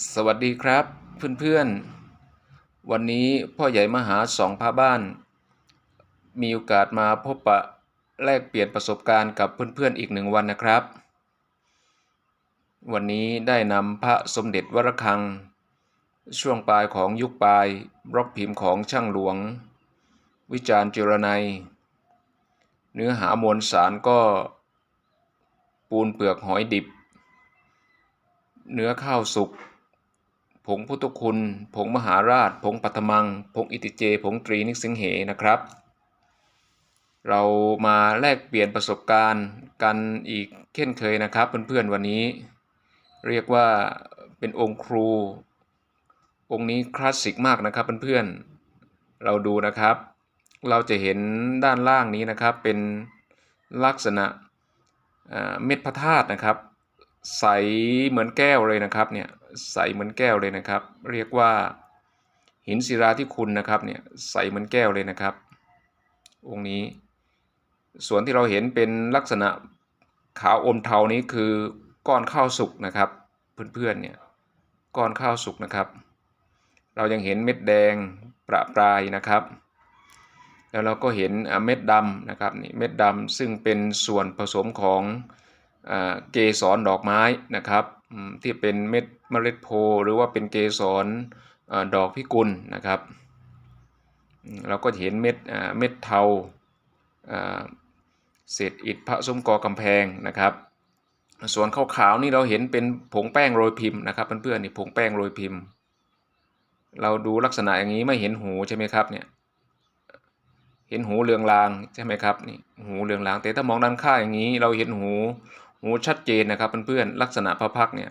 สวัสดีครับเพื่อนๆ วันนี้พ่อใหญ่มหาสองพาบ้าน มีโอกาสมาพบปะแลกเปลี่ยนประสบการณ์กับเพื่อนๆอีกหนึ่งวันนะครับ วันนี้ได้นำพระสมเด็จวรคัง ช่วงปลายของยุคปลายบล็อกพิมพ์ของช่างหลวง วิจารณ์จิรนัยเนื้อหามวลสารก็ ปูนเปลือกหอยดิบ เนื้อข้าวสุก ผงพุทธคุณ ผงมหาราช ผงปัทมัง ผงอิติเจ ผงตรีนิสิงเหนะครับ เรามาแลกเปลี่ยนประสบการณ์กันอีกเช่นเคยนะครับ เพื่อนๆวันนี้ เรียกว่าเป็นองค์ครู องค์นี้คลาสสิกมากนะครับเพื่อนๆเราดูนะครับ เราจะเห็นด้านล่างนี้นะครับเป็นลักษณะเอ่อเม็ดพระธาตุนะครับ ใสเหมือนแก้วเลยนะครับเนี่ยใสเหมือนแก้วเลยนะครับ เรียกว่าหินศิลาที่คุณนะครับเนี่ยใสเหมือนแก้วเลยนะครับ องค์นี้ ส่วนที่เราเห็นเป็นลักษณะขาวอมเทานี้คือก้อนข้าวสุกนะครับ เพื่อนๆเนี่ยก้อนข้าวสุกนะครับ เรายังเห็นเม็ดแดงประปรายนะครับ แล้วเราก็เห็นเม็ดดำนะครับนี่เม็ดดำซึ่งเป็นส่วนผสมของ เกสรดอกไม้นะครับที่เป็นเม็ดเมล็ดโพหรือว่าเป็นเกสรดอกพิกุลนะครับ เราก็เห็นเม็ดเม็ดเทาเศษอิฐพระซุ้มกอกำแพงนะครับ ส่วนขาวๆนี่เราเห็นเป็นผงแป้งโรยพิมพ์นะครับเพื่อนๆนี่ผงแป้งโรยพิมพ์ เราดูลักษณะอย่างนี้ไม่เห็นหูใช่ไหมครับเนี่ยเห็นหูเรืองรางใช่ไหมครับนี่หูเรืองรางแต่ถ้ามองด้านข้างอย่างนี้ เราเห็นหู หูชัดเจนนะครับเพื่อนๆลักษณะพระพักเนี่ย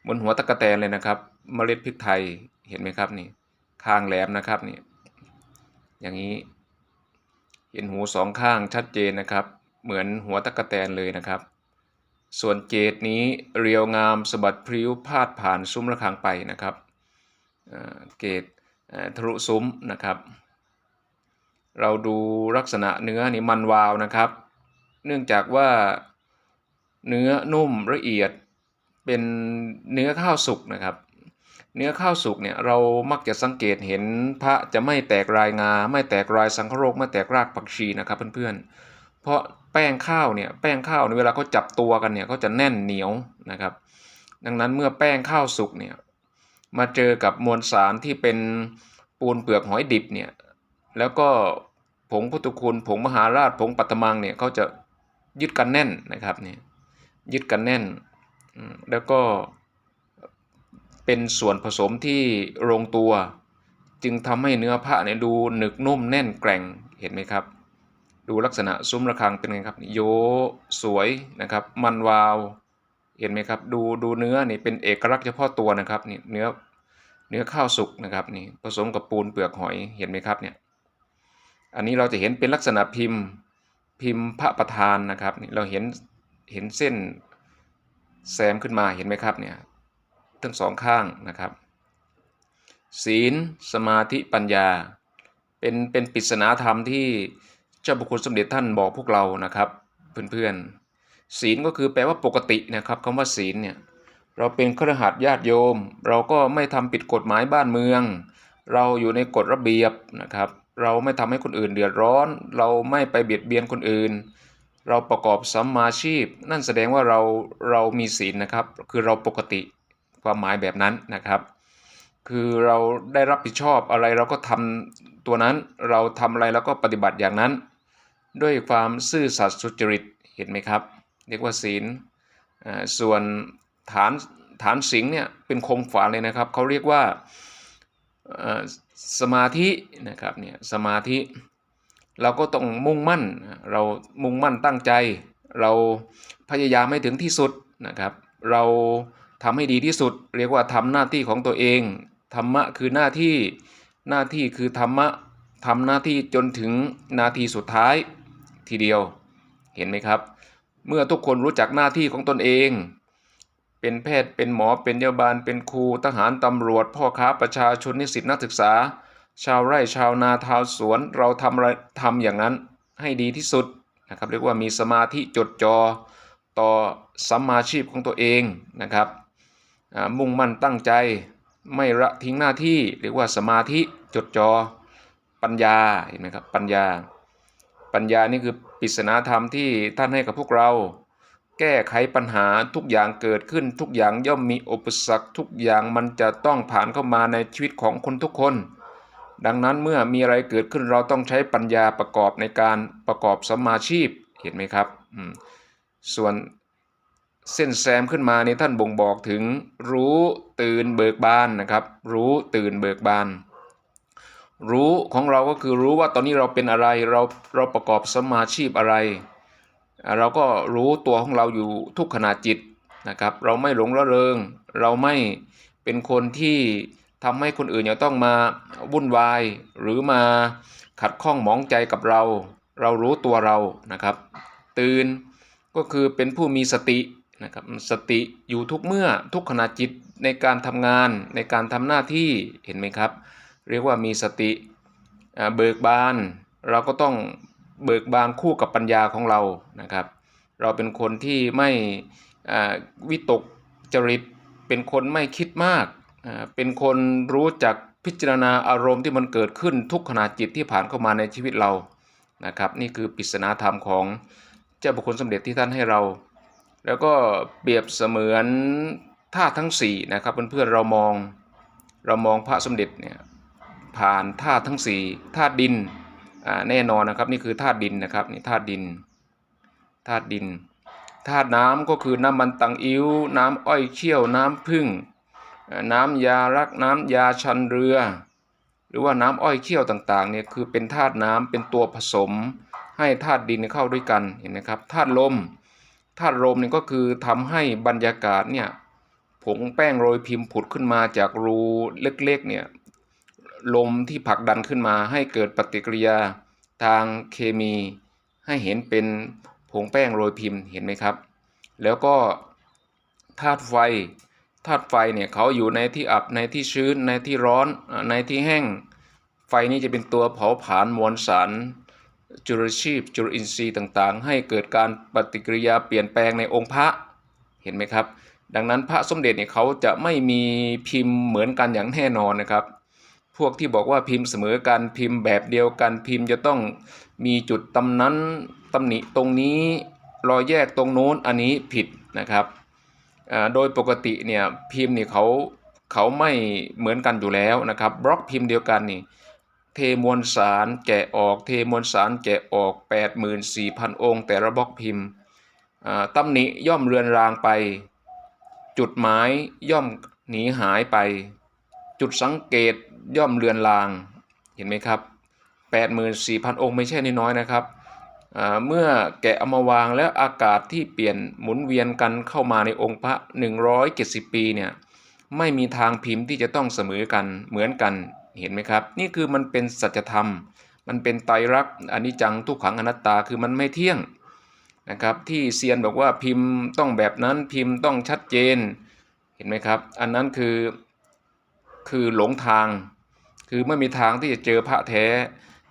เหมือนหัวตะกะแตนเลยนะครับ เมล็ดพริกไทยเห็นไหมครับนี่คางแหลมนะครับนี่อย่างนี้ เห็นหูสองข้างชัดเจนนะครับ เหมือนหัวตะกะแตนเลยนะครับ ส่วนเกตนี้เรียวงามสะบัดพริ้วพาดผ่านซุ้มระฆังไปนะครับเกตทะลุซุ้มนะครับ เราดูลักษณะเนื้อนี่มันวาวนะครับ เนื่องจากว่า เนื้อนุ่มละเอียดเป็นเนื้อข้าวสุกนะครับ เนื้อข้าวสุกเนี่ยเรามักจะสังเกตเห็นพระจะไม่แตกรายงา ไม่แตกรายสังคโรคไม่แตกรากผักชีนะครับเพื่อนๆ เพราะแป้งข้าวเนี่ยแป้งข้าวในเวลาเขาจับตัวกันเนี่ยเขาจะแน่นเหนียวนะครับ ดังนั้นเมื่อแป้งข้าวสุกเนี่ยมาเจอกับมวลสารที่เป็นปูนเปลือกหอยดิบเนี่ยแล้วก็ผงพุทธคุณผงมหาราชผงปัตตมังเนี่ยเขาจะยึดกันแน่นนะครับเนี่ย ยึดกันแน่น แล้วก็เป็นส่วนผสมที่ลงตัว จึงทำให้เนื้อผ้าเนี่ยดูหนึกนุ่มแน่นแกร่งเห็นไหมครับ ดูลักษณะซุ้มระฆังเป็นไงครับ โยสวยนะครับ มันวาว เห็นไหมครับ ดูดูเนื้อนี่เป็นเอกลักษณ์เฉพาะตัวนะครับนี่เนื้อเนื้อข้าวสุกนะครับนี่ผสมกับปูนเปลือกหอยเห็นไหมครับเนี่ยอันนี้เราจะเห็นเป็นลักษณะพิมพ์พิมพ์พระประธานนะครับนี่เราเห็น เห็นเส้นแซมขึ้นมาเห็นไหมครับเนี่ยทั้งสองข้างนะครับ ศีลสมาธิปัญญา เป็นเป็นปริศนาธรรมที่เจ้าบุคคลสมเด็จท่านบอกพวกเรานะครับเพื่อนๆศีลก็คือแปลว่าปกตินะครับคำว่าศีลเนี่ยเราเป็นครหัสถ์ญาติโยม เราก็ไม่ทำผิดกฎหมายบ้านเมือง เราอยู่ในกฎระเบียบนะครับ เราไม่ทำให้คนอื่นเดือดร้อน เราไม่ไปเบียดเบียนคนอื่น เราประกอบสัมมาชีพ นั่นแสดงว่าเราเรามีศีลนะครับ คือเราปกติความหมายแบบนั้นนะครับ คือเราได้รับผิดชอบอะไรเราก็ทำตัวนั้นเราทำอะไรเราก็ปฏิบัติอย่างนั้น ด้วยความซื่อสัตย์สุจริตเห็นไหมครับเรียกว่าศีลส่วนฐานฐานสิงเนี่ยเป็นคงฝาเลยนะครับเขาเรียกว่าสมาธินะครับเนี่ยสมาธิ เราก็ต้องมุ่งมั่น เรามุ่งมั่นตั้งใจ เราพยายามให้ถึงที่สุดนะครับ เราทำให้ดีที่สุด เรียกว่าทำหน้าที่ของตัวเอง ธรรมะคือหน้าที่ หน้าที่คือธรรมะทำหน้าที่จนถึงนาทีสุดท้ายทีเดียว เห็นไหมครับ เมื่อทุกคนรู้จักหน้าที่ของตนเอง เป็นแพทย์ เป็นหมอ เป็นพยาบาล เป็นครู ทหาร ตำรวจ พ่อค้า ประชาชน นิสิต นักศึกษา ชาวไร่ชาวนาชาวสวนเราทำอะไรทำอย่างนั้นให้ดีที่สุดนะครับเรียกว่ามีสมาธิจดจ่อต่อสัมมาชีพของตัวเองนะครับมุ่งมั่นตั้งใจไม่ละทิ้งหน้าที่เรียกว่าสมาธิจดจอ่อปัญญาเห็นไหมครับปัญญา ปัญญานี่คือปริศนาธรรมที่ท่านให้กับพวกเรา แก้ไขปัญหาทุกอย่างเกิดขึ้นทุกอย่างย่อมมีอุปสรรคทุกอย่างมันจะต้องผ่านเข้ามาในชีวิตของคนทุกคน ดังนั้นเมื่อมีอะไรเกิดขึ้นเราต้องใช้ปัญญาประกอบในการประกอบสมมาชีพเห็นไหมครับ ส่วนเส้นแซมขึ้นมาในท่านบ่งบอกถึงรู้ตื่นเบิกบานนะครับ รู้ตื่นเบิกบาน รู้ของเราก็คือรู้ว่าตอนนี้เราเป็นอะไรเราเราประกอบสมมาชีพอะไร เราก็รู้ตัวของเราอยู่ทุกขณะจิตนะครับ เราไม่หลงระเริง เราไม่เป็นคนที่ ทำให้คนอื่นจะต้องมาวุ่นวาย หรือมาขัดข้องหมองใจกับเรา เรารู้ตัวเรานะครับ ตื่นก็คือเป็นผู้มีสตินะครับสติอยู่ทุกเมื่อทุกขณะจิตในการทำงานในการทำหน้าที่เห็นไหมครับ เรียกว่ามีสติเบิกบาน เราก็ต้องเบิกบานคู่กับปัญญาของเรานะครับ เราเป็นคนที่ไม่วิตกจริตเป็นคนไม่คิดมาก เป็นคนรู้จักพิจารณาอารมณ์ที่มันเกิดขึ้นทุกขณะจิตที่ผ่านเข้ามาในชีวิตเรานะครับ นี่คือปริศนาธรรมของเจ้าบุคคลสมเด็จที่ท่านให้เรา แล้วก็เปรียบเสมือนธาตุทั้ง4นะครับเพื่อนๆเรามองเรามองพระสมเด็จเนี่ยผ่านธาตุทั้ง4ธาตุดินแน่นอนนะครับนี่คือธาตุดินนะครับนี่ธาตุดินธาตุดินธาตุน้ำก็คือน้ำมันตังอิ้วน้ำอ้อยเขี้ยวน้ำผึ้ง น้ำยารักน้ำยาชันเรือ หรือว่าน้ำอ้อยเขี้ยวต่างๆเนี่ยคือเป็นธาตุน้ำเป็นตัวผสม ให้ธาตุดินเข้าด้วยกันเห็นไหมครับธาตุลมธาตุลมนี่ก็คือทำให้บรรยากาศเนี่ยผงแป้งโรยพิมพ์ผุดขึ้นมาจากรูเล็กๆเนี่ยลมที่ผลักดันขึ้นมาให้เกิดปฏิกิริยาทางเคมี ให้เห็นเป็นผงแป้งโรยพิมพ์เห็นไหมครับ แล้วก็ธาตุไฟ ธาตุไฟเนี่ยเขาอยู่ในที่อับในที่ชื้นในที่ร้อนในที่แห้ง ไฟนี้จะเป็นตัวเผาผลาญมวลสารจุลชีพจุลอินทรีย์ต่างๆ ให้เกิดการปฏิกิริยาเปลี่ยนแปลงในองค์พระเห็นไหมครับ ดังนั้นพระสมเด็จเนี่ยเขาจะไม่มีพิมพ์เหมือนกันอย่างแน่นอนนะครับพวกที่บอกว่าพิมพ์เสมอกันพิมพ์แบบเดียวกันพิมพ์จะต้องมีจุดตำนั้นตำหนิตรงนี้รอยแยกตรงโน้นอันนี้ผิดนะครับ โดยปกติเนี่ยพิมพ์นี่เขาเขาไม่เหมือนกันอยู่แล้วนะครับบล็อกพิมพ์เดียวกันนี่เทมวลสารแกะออกเทมวลสารแกะออก 84,000 องค์ แต่ละบล็อกพิมพ์อ่าตำหนิย่อมเรือนรางไป จุดหมายย่อมหนีหายไป จุดสังเกตย่อมเลือนลางเห็นไหมครับ 84,000 องค์ไม่ใช่น้อยๆนะครับ เมื่อแกะเอามาวางแล้วอากาศที่เปลี่ยนหมุนเวียนกันเข้ามาในองค์พระ 170 ปีเนี่ยไม่มีทางพิมพ์ที่จะต้องเสมอกันเหมือนกันเห็นไหมครับ นี่คือมันเป็นสัจธรรม มันเป็นไตรลักษณ์อนิจจังทุกขังอนัตตาคือมันไม่เที่ยงนะครับที่เซียนบอกว่าพิมพ์ต้องแบบนั้นพิมพ์ต้องชัดเจนเห็นไหมครับ อันนั้นคือคือหลงทาง คือไม่มีทางที่จะเจอพระแท้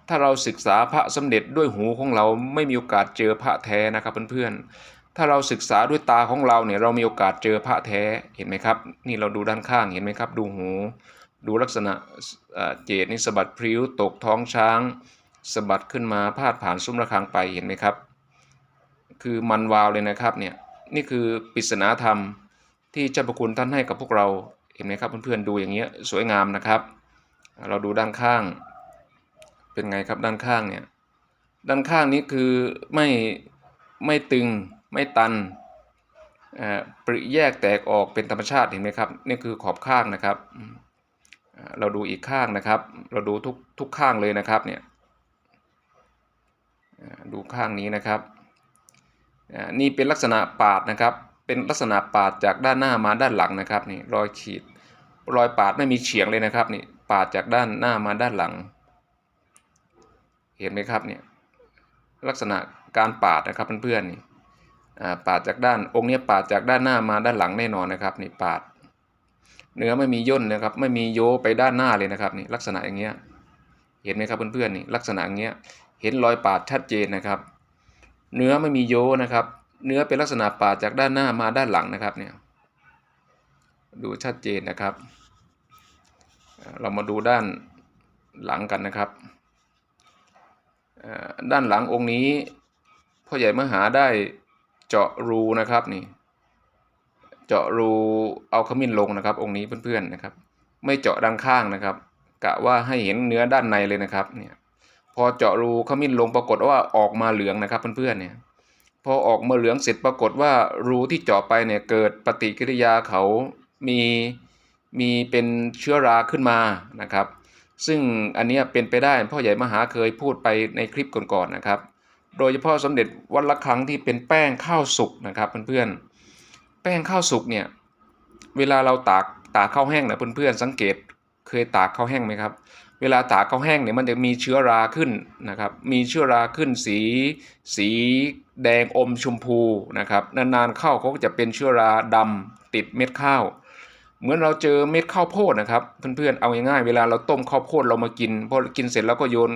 ถ้าเราศึกษาพระสมเด็จด้วยหูของเราไม่มีโอกาสเจอพระแท้นะครับเพื่อนๆ ถ้าเราศึกษาด้วยตาของเราเนี่ยเรามีโอกาสเจอพระแท้เห็นไหมครับ นี่เราดูด้านข้างเห็นไหมครับ ดูหู ดูลักษณะเอ่อเจดนี่สะบัดพริ้วตกท้องช้างสะบัดขึ้นมาพาดผ่านซุ้มระฆังไปเห็นไหมครับ คือมันวาวเลยนะครับเนี่ยนี่คือปริศนาธรรมที่เจ้าประคุณท่านให้กับพวกเราเห็นไหมครับเพื่อนๆดูอย่างเงี้ยสวยงามนะครับ เราดูด้านข้าง เป็นไงครับด้านข้างเนี่ย ด้านข้างนี้คือไม่ไม่ตึงไม่ตันอ่าปริแยกแตกออกเป็นธรรมชาติเห็นไหมครับ นี่คือขอบข้างนะครับ เราดูอีกข้างนะครับ เราดูทุกทุกข้างเลยนะครับเนี่ยดูข้างนี้นะครับนี่เป็นลักษณะปาดนะครับ เป็นลักษณะปาดจากด้านหน้ามาด้านหลังนะครับนี่รอยขีดรอยปาดไม่มีเฉียงเลยนะครับนี่ปาดจากด้านหน้ามาด้านหลัง เห็นไหมครับเนี่ยลักษณะการปาดนะครับเพื่อนๆนี่ปาดจากด้านองค์เนี้ยปาดจากด้านหน้ามาด้านหลังแน่นอนนะครับนี่ปาด เนื้อไม่มีย่นนะครับไม่มีโยไปด้านหน้าเลยนะครับนี่ลักษณะอย่างเงี้ยเห็นไหมครับเพื่อนๆนี่ลักษณะอย่างเงี้ยเห็นรอยปาดชัดเจนนะครับ เนื้อไม่มีโยนะครับ เนื้อเป็นลักษณะปาดจากด้านหน้ามาด้านหลังนะครับเนี่ยดูชัดเจนนะครับ เรามาดูด้านหลังกันนะครับ ด้านหลังองค์นี้พ่อใหญ่มหาได้เจาะรูนะครับนี่ เจาะรูเอาขมิ้นลงนะครับ องค์นี้เพื่อนๆนะครับ ไม่เจาะด้านข้างนะครับ กะว่าให้เห็นเนื้อด้านในเลยนะครับเนี่ยพอเจาะรูขมิ้นลงปรากฏว่าออกมาเหลืองนะครับเพื่อนๆเนี่ยพอออกมาเหลืองเสร็จปรากฏว่ารูที่เจาะไปเนี่ยเกิดปฏิกิริยาเขามีมีเป็นเชื้อราขึ้นมานะครับ ซึ่งอันนี้เป็นไปได้พ่อใหญ่มหาเคยพูดไปในคลิปก่อนๆนะครับ โดยเฉพาะสมเด็จวัดละครั้งที่เป็นแป้งข้าวสุกนะครับเพื่อนๆ แป้งข้าวสุกเนี่ยเวลาเราตากตากข้าวแห้งนะเพื่อนๆสังเกตเคยตากข้าวแห้งไหมครับ เวลาตากข้าวแห้งเนี่ยมันจะมีเชื้อราขึ้นนะครับ มีเชื้อราขึ้นสี สีแดงอมชมพูนะครับนานๆเข้าเขาก็จะเป็นเชื้อราดำติดเม็ดข้าว เหมือนเราเจอเม็ดข้าวโพดนะครับ เพื่อนๆเอาง่ายๆเวลาเราต้มข้าวโพดเรามากินพอกินเสร็จแล้วก็โยน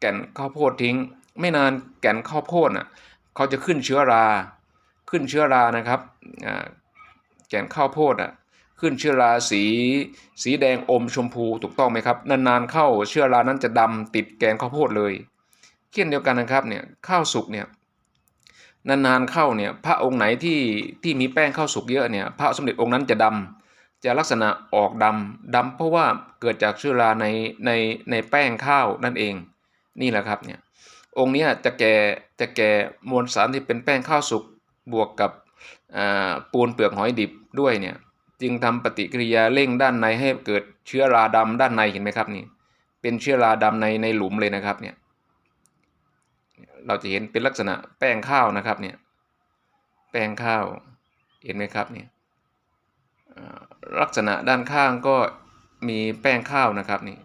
แก่นข้าวโพดทิ้ง ไม่นานแก่นข้าวโพดอะเขาจะขึ้นเชื้อรา ขึ้นเชื้อรานะครับอ่าแก่นข้าวโพดอะขึ้นเชื้อราสีสีแดงอมชมพูถูกต้องไหมครับ นานๆเข้าเชื้อรานั้นจะดำติดแกนข้าวโพดเลยเช่นเดียวกันนะครับเนี่ยข้าวสุกเนี่ยนานๆเข้าเนี่ยพระองค์ไหนที่ที่มีแป้งข้าวสุกเยอะเนี่ยพระสมเด็จองค์นั้นจะดำ จะลักษณะออกดำดำเพราะว่าเกิดจากเชื้อราในในในแป้งข้าวนั่นเอง นี่แหละครับเนี่ยองค์นี้จะแก่จะแก่มวลสารที่เป็นแป้งข้าวสุกบวกกับปูนเปลือกหอยดิบด้วยเนี่ยจึงทำปฏิกิริยาเร่งด้านในให้เกิดเชื้อราดำด้านในเห็นไหมครับนี่เป็นเชื้อราดำในในหลุมเลยนะครับเนี่ยเราจะเห็นเป็นลักษณะแป้งข้าวนะครับเนี่ยแป้งข้าวเห็นไหมครับเนี่ย ลักษณะด้านข้างก็มีแป้งข้าวนะครับนี่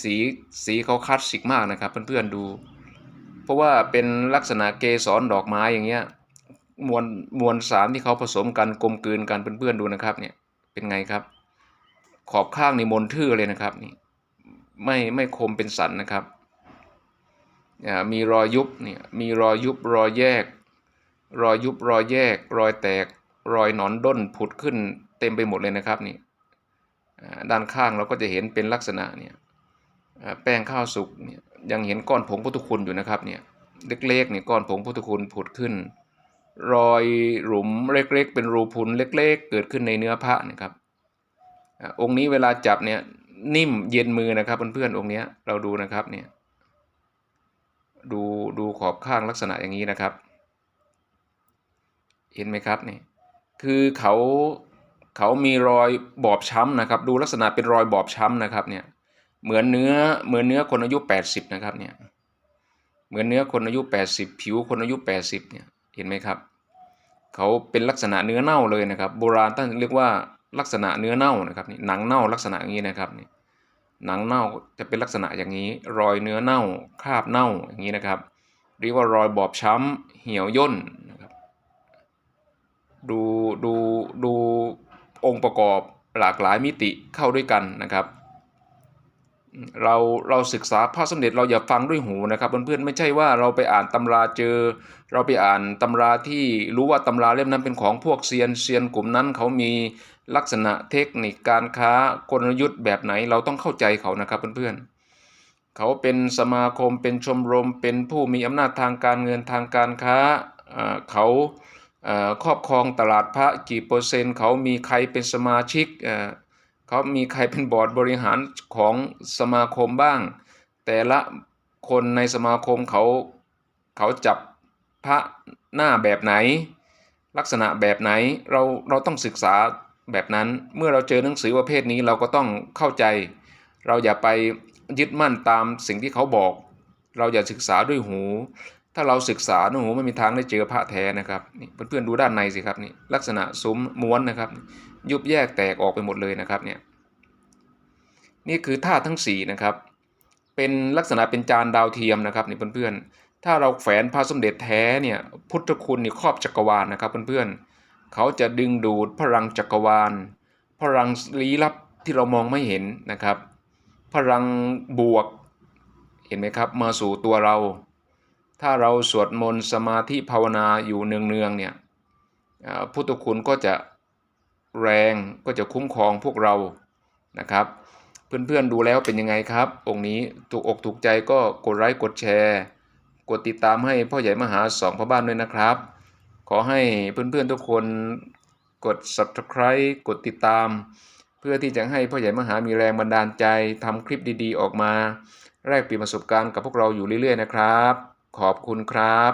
สีสีเขาคลาสสิกมากนะครับ เพื่อนๆดู เพราะว่าเป็นลักษณะเกสรดอกไม้อย่างเงี้ยมวลมวลสารที่เขาผสมกันกลมกลืนกันเพื่อนๆดูนะครับ เนี่ยเป็นไงครับ ขอบข้างนี่มนทื่อเลยนะครับนี่ไม่ไม่คมเป็นสันนะครับมีรอยยุบเนี่ยมีรอยยุบรอยแยก รอยยุบรอยแยก รอยแตก รอยหนอนด้นผุดขึ้นเต็มไปหมดเลยนะครับนี่ด้านข้างเราก็จะเห็นเป็นลักษณะเนี่ยแป้งข้าวสุกเนี่ยยังเห็นก้อนผงพุทธคุณอยู่นะครับเนี่ยเล็กๆเนี่ยก้อนผงพุทธคุณผุดขึ้น รอยหลุมเล็กๆ เป็นรูพุนเล็ก ๆ เกิดขึ้นในเนื้อพระนะครับองค์นี้เวลาจับเนี่ยนิ่มเย็นมือนะครับเพื่อนๆองค์นี้เราดูนะครับเนี่ยดูดูขอบข้างลักษณะอย่างนี้นะครับ เห็นไหมครับนี่ คือเขาเขามีรอยบอบช้ำนะครับ ดูลักษณะเป็นรอยบอบช้ำนะครับเนี่ยเหมือนเนื้อเหมือนเนื้อคนอายุ 80 นะครับเนี่ยเหมือนเนื้อคนอายุ 80 ผิวคนอายุ 80 เนี่ยเห็นไหมครับเขาเป็นลักษณะเนื้อเน่าเลยนะครับ โบราณท่านเรียกว่าลักษณะเนื้อเน่านะครับนี่หนังเน่าลักษณะอย่างนี้นะครับนี่หนังเน่าจะเป็นลักษณะอย่างนี้ รอยเนื้อเน่าคราบเน่าอย่างนี้นะครับ เรียกว่ารอยบอบช้ำเหี่ยวย่น ดูดูดูองค์ประกอบหลากหลายมิติเข้าด้วยกันนะครับเราเราศึกษาพระสมเด็จเราอย่าฟังด้วยหูนะครับเพื่อนๆไม่ใช่ว่าเราไปอ่านตำราเจอ เราไปอ่านตำราที่รู้ว่าตำราเล่มนั้นเป็นของพวกเซียนเซียนกลุ่มนั้นเขามีลักษณะเทคนิคการค้ากลยุทธ์แบบไหนเราต้องเข้าใจเขานะครับเพื่อนๆเขาเป็นสมาคมเป็นชมรมเป็นผู้มีอำนาจทางการเงินทางการค้าเขา ครอบครองตลาดพระกี่เปอร์เซ็นต์ เขามีใครเป็นสมาชิกเขามีใครเป็นบอร์ดบริหารของสมาคมบ้าง แต่ละคนในสมาคมเขาเขาจับพระหน้าแบบไหน ลักษณะแบบไหนเราเราต้องศึกษาแบบนั้นเมื่อเราเจอหนังสือประเภทนี้เราก็ต้องเข้าใจ เราอย่าไปยึดมั่นตามสิ่งที่เขาบอก เราอย่าศึกษาด้วยหู ถ้าเราศึกษาด้วยหูไม่มีทางได้เจอพระแท้นะครับนี่เพื่อนๆดูด้านในสิครับนี่ลักษณะซุ้มม้วนนะครับ ยุบแยกแตกออกไปหมดเลยนะครับเนี่ยนี่คือธาตุทั้ง4นะครับเป็นลักษณะเป็นจานดาวเทียมนะครับนี่เพื่อนๆถ้าเราแฝนพระสมเด็จแท้เนี่ยพุทธคุณนี่ครอบจักรวาลนะครับเพื่อนๆเขาจะดึงดูดพลังจักรวาล พลังลี้ลับที่เรามองไม่เห็นนะครับ พลังบวกเห็นไหมครับมาสู่ตัวเรา ถ้าเราสวดมนต์สมาธิภาวนาอยู่เนืองๆเนี่ยพุทธคุณก็จะแรงก็จะคุ้มครองพวกเรานะครับ เพื่อนๆดูแล้วเป็นยังไงครับ องค์นี้ถูกอกถูกใจก็กดไลค์กดแชร์ กดติดตามให้พ่อใหญ่มหาสองพ่อบ้านด้วยนะครับ ขอให้เพื่อนๆทุกคนกด subscribe กดติดตาม เพื่อที่จะให้พ่อใหญ่มหามีแรงบันดาลใจทำคลิปดีๆ ออกมา แลกเปลี่ยนประสบการณ์กับพวกเราอยู่เรื่อยๆนะครับ ขอบคุณครับ